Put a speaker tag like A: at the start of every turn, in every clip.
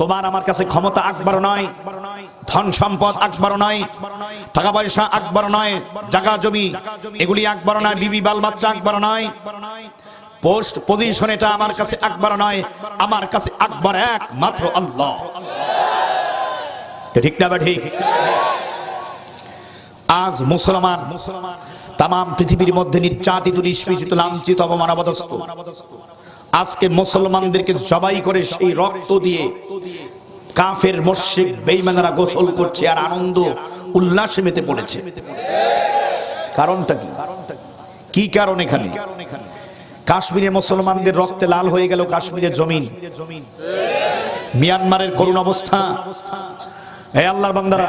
A: তোমার আমার কাছে ক্ষমতা আকবর নয়, ধন সম্পদ আকবর নয়, টাকা পয়সা আকবর নয় জায়গা জমি, এগুলি আকবর নয়, বিবি, বাল বাচ্চা আকবর নয়। পোস্ট পজিশন এটা আমার কাছে আকবর নয়, আমার কাছে আকবর একমাত্র আল্লাহ। ঠিক না ঠিক? আজ মুসলমান মুসলমান তাম পৃথিবীর মধ্যে নির্যাতিত, নিষ্পেষিত, লাঞ্ছিত অবমানবদস্ত আজকে মুসলমানদেরকে জবাই করে সেই রক্ত দিয়ে কাফের মস্যিক বেইমানেরা গোসল করছে আর আনন্দ, উল্লাসে মেতে পড়েছে। কারণটা কি? কি কারণ এখানে? কাশ্মীরে মুসলমানদের রক্তে লাল হয়ে গেল কাশ্মীরের জমিন। মিয়ানমারের করুণ অবস্থা। হে আল্লাহর বান্দারা,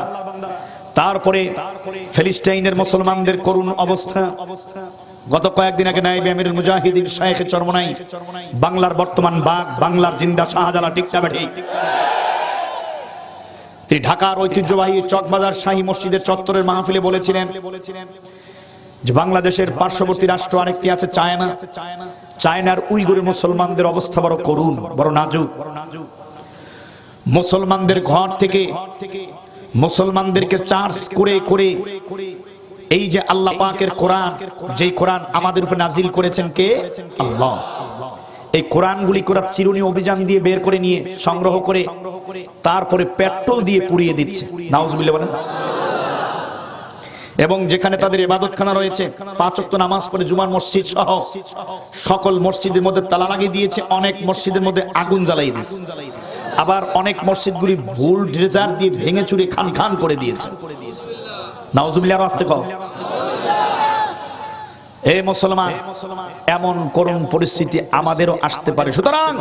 A: তারপরে ফিলিস্তাইনের মুসলমানদের করুণ অবস্থা। গত কয়েকদিন আগে নাইবে আমিরুল মুজাহিদিন শায়েখ চরমনাই, বাংলার বর্তমান বাগ বাংলার জিন্দা শাহজালা টিকটাবে ঠিক তিনি ঢাকার ঐতিহ্যবাহী চকবাজার শাহী মসজিদের চত্বরের মাহফিলে বলেছিলেন যে বাংলাদেশের পার্শ্ববর্তী রাষ্ট্র আরেকটি আছে চায়না। চায়নার উইগুরে মুসলমানদের অবস্থা বড় করুণ, বড় নাজুক। মুসলমানদের ঘর থেকে, মুসলমানদেরকে চার্জ করে করে এই যে আল্লাহ পাকের কোরআন যেই কোরআন আমাদের উপর নাজিল করেছেন কে? আল্লাহ। এই কোরআনগুলি কোরআন চিরুনি অভিযান দিয়ে বের করে নিয়ে সংগ্রহ করে তারপরে পেট্রোল দিয়ে পুড়িয়ে দিচ্ছে। নাউজুবিল্লাহ বলেন। এবং যেখানে তাদের ইবাদতখানা রয়েছে পাঁচ ওয়াক্ত নামাজ পড়ে জুমার মসজিদ সহ সকল মসজিদের মধ্যে তালা লাগিয়ে দিয়েছে অনেক মসজিদের মধ্যে আগুন জ্বালিয়ে দিয়েছে। আবার অনেক মসজিদগুলি ভুল ড্রেজার দিয়ে ভেঙে চুরে খান খান করে দিয়েছে। নাউজুবিল্লাহ আসতে কম এ মুসলমান, এমন করুণ পরিস্থিতি আমাদেরও আসতে পারে। সুতরাং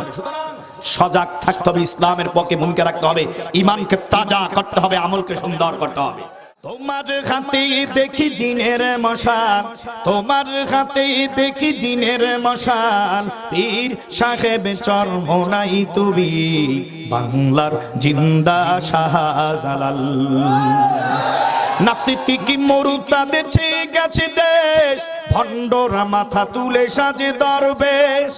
A: সজাগ থাকতে হবে, ইসলামের পক্ষে ভূমিকা রাখতে হবে ইমানকে তাজা করতে হবে, আমলকে সুন্দর করতে হবে। তোমার হাতে দেখি দিনের মশাল, তোমার হাতে দেখি দিনের মশাল। পীর সাহেব চর্ম নাই তুমি, বাংলার জিন্দা শাহজালাল। নাসিতিকি মরু তাদের চেয়ে গেছে দেশ? ভণ্ডরা মাথা তুলে সাজে দরবেশ।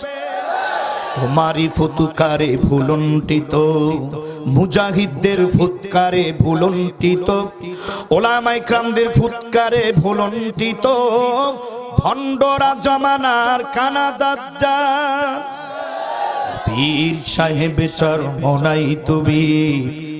A: তোমারই ফুতুকারে ভুলন্টিত মুজাহিদদের ফুৎকারে ভুলন্টিত ওলামাই ক্রামদের ফুৎকারে ভুলন্টিত ভণ্ডরা জমানার কানা দাজ্জা পীর সাহেব চরমনাই তুমি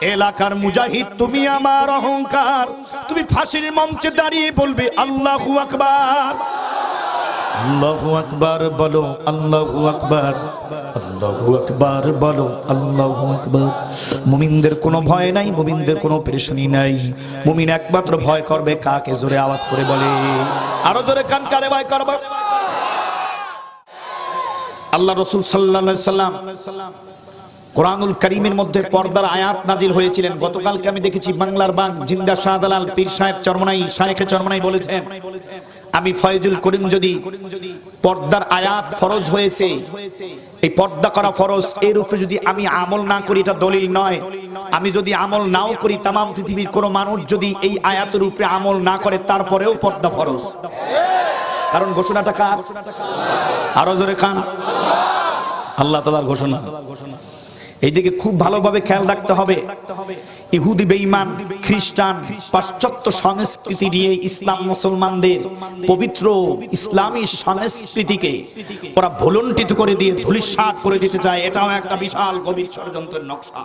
A: এলাকার মুজাহিদ, তুমি আমার অহংকার। তুমি ফাঁসির মঞ্চে দাঁড়িয়ে বলবে, আল্লাহু আকবার। আল্লাহু আকবার বলো, আল্লাহু আকবার। বলো মুমিনদের কোনো ভয় নাই, মুমিনদের কোনো পেরেশানি নাই। ভয় করবে, কাকে জোরে আওয়াজ করে বলে? কান আল্লাহ রসুল সাল্লাম কোরআনুল করিমের মধ্যে পর্দার আয়াত নাজিল হয়েছিলেন। গতকালকে আমি দেখেছি বাংলার বাগ জিন্দা শাহজালাল পীর সাহেব চরমনাই শাহেখে চরমনাই বলেছেন, আমি ফয়জুল করিম যদি পর্দার আয়াত ফরজ হয়েছে, এই পর্দা করা ফরজ, এর উপরে যদি আমি আমল না করি, এটা দলিল নয়। আমি যদি আমল নাও করি তাম পৃথিবীর কোনো মানুষ যদি এই আয়াতের উপরে আমল না করে, তারপরেও পর্দা ফরজ। কারণ ঘোষণাটা কার? আরও জোরে খান আল্লাহ তালার ঘোষণা। এইদিকে খুব ভালোভাবে খেয়াল রাখতে হবে। ইহুদি বেঈমান, খ্রিস্টান, পাশ্চাত্য সংস্কৃতি নিয়ে ইসলাম মুসলমানদের পবিত্র ইসলামী সংস্কৃতিকে ওরা ভলন্টিত করে দিয়ে ধুলিসাৎ করে দিতে চায়। এটাও একটা বিশাল গভীর ষড়যন্ত্রের নকশা।